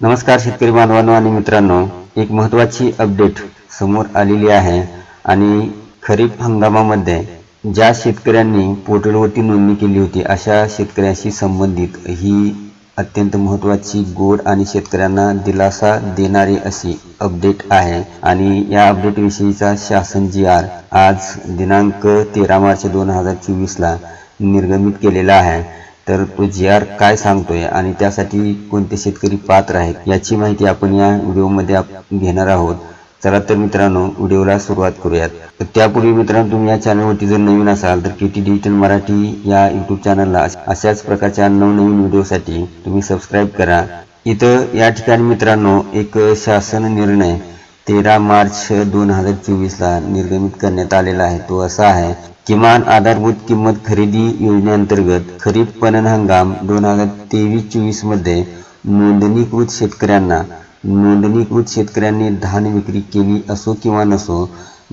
नमस्कार शेतकरी बांधवांनो आणि मित्रांनो एक महत्त्वाची अपडेट समोर आलेली आहे आणि खरीप हंगामामध्ये ज्या शेतकऱ्यांनी पोर्टलवरती नोंदणी केली होती अशा शेतकऱ्यांशी संबंधित ही अत्यंत महत्त्वाची गोड आणि शेतकऱ्यांना दिलासा देणारी अशी अपडेट आहे. आणि या अपडेटविषयीचा शासन जी आर आज दिनांक तेरा मार्च दोन हजार चोवीसला निर्गमित केलेला आहे. तर तो जी आर काय सांगतोय आणि त्यासाठी कोणते शेतकरी पात्र आहेत याची माहिती आपण या व्हिडिओमध्ये घेणार आहोत. चला तर मित्रांनो व्हिडिओला सुरुवात करूयात. तर त्यापूर्वी मित्रांनो तुम्ही या चॅनलवरती जर नवीन असाल तर के टी डिजिटल मराठी या यूट्यूब चॅनलला अशाच प्रकारच्या नवनवीन व्हिडिओसाठी तुम्ही सबस्क्राईब करा. इथं या ठिकाणी मित्रांनो एक शासन निर्णय तेरा मार्च दोन हजार चोवीसला निर्गमित करण्यात आलेला आहे. तो असा आहे किमान आधारभूत किंमत खरेदी योजनेअंतर्गत खरीप पणन हंगाम दोन हजार तेवीस चोवीसमध्ये नोंदणीकृत शेतकऱ्यांना नोंदणीकृत शेतकऱ्यांनी धान विक्री केली असो किंवा नसो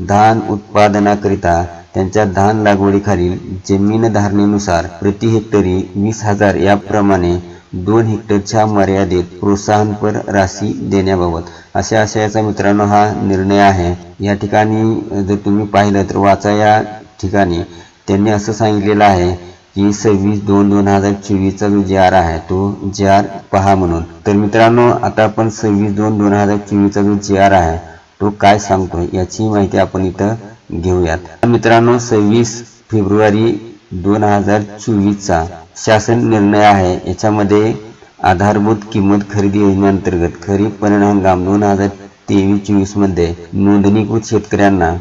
धान उत्पादनाकरिता त्यांच्या धान लागवडीखालील जमीन धारणेनुसार प्रति हेक्टरी वीस हजार याप्रमाणे दोन हेक्टरच्या मर्यादेत प्रोत्साहनपर राशी देण्याबाबत. अशा आशयाचा मित्रांनो हा निर्णय आहे. या ठिकाणी जर तुम्ही पाहिलं तर वाचा या ठिकाणी. त्यांनी असं सांगितलेलं आहे की सव्वीस दोन दोन हजार चोवीसचा जो जी आर आहे तो जी आर पहा म्हणून. तर मित्रांनो आता आपण सव्वीस दोन दोन हजार चोवीसचा जो जी आर आहे तो काय सांगतो याची माहिती आपण इथं घेऊयात. मित्रांनो सव्वीस फेब्रुवारी दोन हजार चोवीसचा शासन निर्णय आहे. याच्यामध्ये आधारभूत किंमत खरेदी योजनेअंतर्गत खरीप पणन हंगाम दोन हजार तेवीस चोवीसमध्ये नोंदणीकृत शेतकऱ्यांना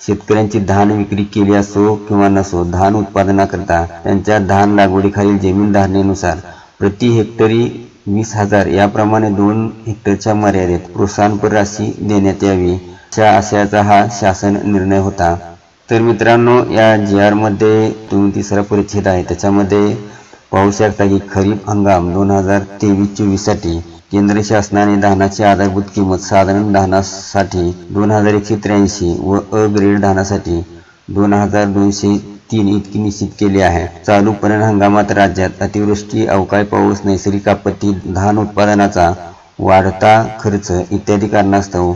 शेतकऱ्यांची धान विक्री केली असो किंवा नसो धान उत्पादनाकरता त्यांच्या धान लागवडीखालील जमीन धारणेनुसार प्रति हेक्टरी वीस हजार याप्रमाणे दोन हेक्टरच्या मर्यादेत प्रोत्साहनपर राशी देण्यात यावी अशा आशयाचा हा शासन निर्णय होता. तर मित्रांनो या जी आरमध्ये तुम्ही तिसरा परिच्छेद आहे. त्याच्यामध्ये पाहू शकता की खरीप हंगाम दोन हजार तेवीस चोवीससाठी. केंद्र शासनाने धानाची आधारभूत किंमत साधारण धानासाठी दोन हजार एकशे त्र्याऐंशी व अ ग्रेड धानासाठी दोन हजार दोनशे तीन इतकी निश्चित केली आहे. चालू पणन हंगामात राज्यात अतिवृष्टी अवकाळी पाऊस नैसर्गिक आपत्ती धान उत्पादनाचा वाढता खर्च इत्यादी कारणास्तव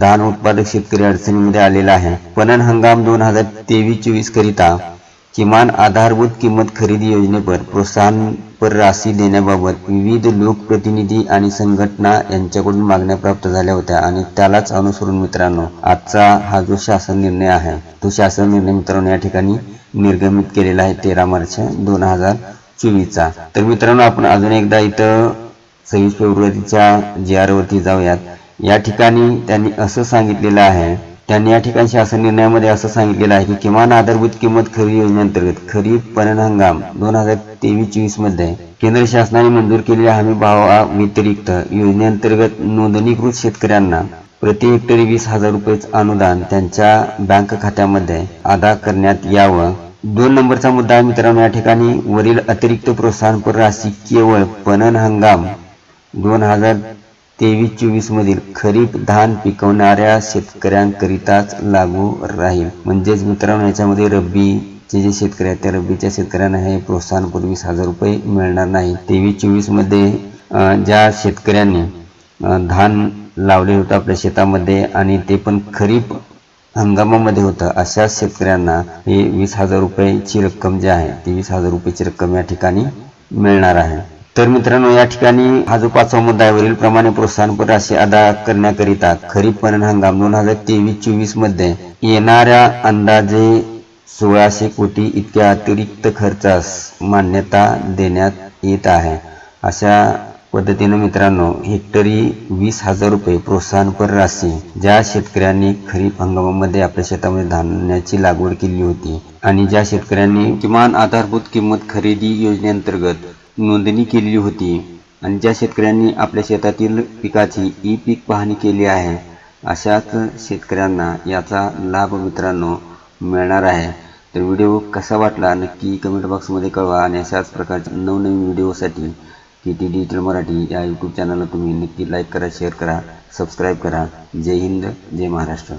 धान उत्पादक शेतकरी अडचणीमध्ये आलेला आहे. पणन हंगाम दोन हजार तेवीस चोवीस करिता किमान आधारभूत किंमत खरेदी योजनेपर प्रोत्साहनपर राशी देण्याबाबत विविध लोकप्रतिनिधी आणि संघटना यांच्याकडून मागण्या प्राप्त झाल्या होत्या आणि त्यालाच अनुसरून मित्रांनो आजचा हा जो शासन निर्णय आहे तो शासन निर्णय मित्रांनो या ठिकाणी निर्गमित केलेला आहे तेरा मार्च दोन हजार चोवीसचा. तर मित्रांनो आपण अजून एकदा इथं सव्वीस फेब्रुवारीच्या जी आर वरती जाऊयात. या ठिकाणी त्यांनी असं सांगितलेलं आहे त्यांनी या ठिकाणी शासन निर्णयामध्ये असं सांगितलेलं आहे की किमान आधारभूत किंमत खरेदी योजनेअंतर्गत खरीप पणन हंगाम दोन हजार तेवीस चोवीसमध्ये केंद्र शासनाने मंजूर केलेल्या हमी भावा व्यतिरिक्त योजनेअंतर्गत नोंदणीकृत शेतकऱ्यांना प्रति हेक्टरी वीस हजार रुपये अनुदान त्यांच्या बँक खात्यामध्ये अदा करण्यात यावं. दोन नंबरचा मुद्दा मित्रांनो या ठिकाणी वरील अतिरिक्त प्रोत्साहनपर राशी केवळ पणन हंगाम दोन हजार तेवीस चोवीस मधील खरीप धान पिकवणाऱ्या शेतकऱ्यांकरिताच लागू राहील. म्हणजेच मित्रांनो याच्यामध्ये रब्बीचे जे शेतकरी आहेत त्या रब्बीच्या शेतकऱ्यांना हे प्रोत्साहनपूर्वी वीस हजार रुपये मिळणार नाही. तेवीस चोवीसमध्ये ज्या शेतकऱ्यांनी धान लावले होतं आपल्या शेतामध्ये आणि ते पण खरीप हंगामामध्ये होतं अशा शेतकऱ्यांना हे वीस हजार रुपयाची रक्कम जी आहे ती वीस हजार रुपयाची रक्कम या ठिकाणी मिळणार आहे. तर मित्रांनो या ठिकाणी हा जो पाचवा मुद्दा आहे वरील प्रमाणे प्रोत्साहनपर राशी अदा करण्याकरिता खरीप पणन हंगाम दोन हजार तेवीस चोवीसमध्ये येणाऱ्या अंदाजे सोळाशे कोटी इतक्या अतिरिक्त खर्चास मान्यता देण्यात येत आहे. अशा पद्धतीनं मित्रांनो हेक्टरी वीस हजार रुपये प्रोत्साहनपर राशी ज्या शेतकऱ्यांनी खरीप हंगामामध्ये आपल्या शेतामध्ये धान्याची लागवड केली होती आणि ज्या शेतकऱ्यांनी किमान आधारभूत किंमत खरेदी योजनेअंतर्गत नोंदणी केलेली होती. आणि ज्या शेतकऱ्यांनी आपल्या शेतातील पिकाची ई पीक पाहणी केली आहे अशाच शेतकऱ्यांना याचा लाभ मित्रांनो मिळणार आहे. तर व्हिडिओ कसा वाटला नक्की कमेंट बॉक्समध्ये कळवा आणि अशाच प्रकारच्या नवनवीन व्हिडिओसाठी की टी डिजिटल मराठी या यूट्यूब चॅनलला तुम्ही नक्की लाईक करा शेअर करा सबस्क्राईब करा. जय हिंद जय महाराष्ट्र.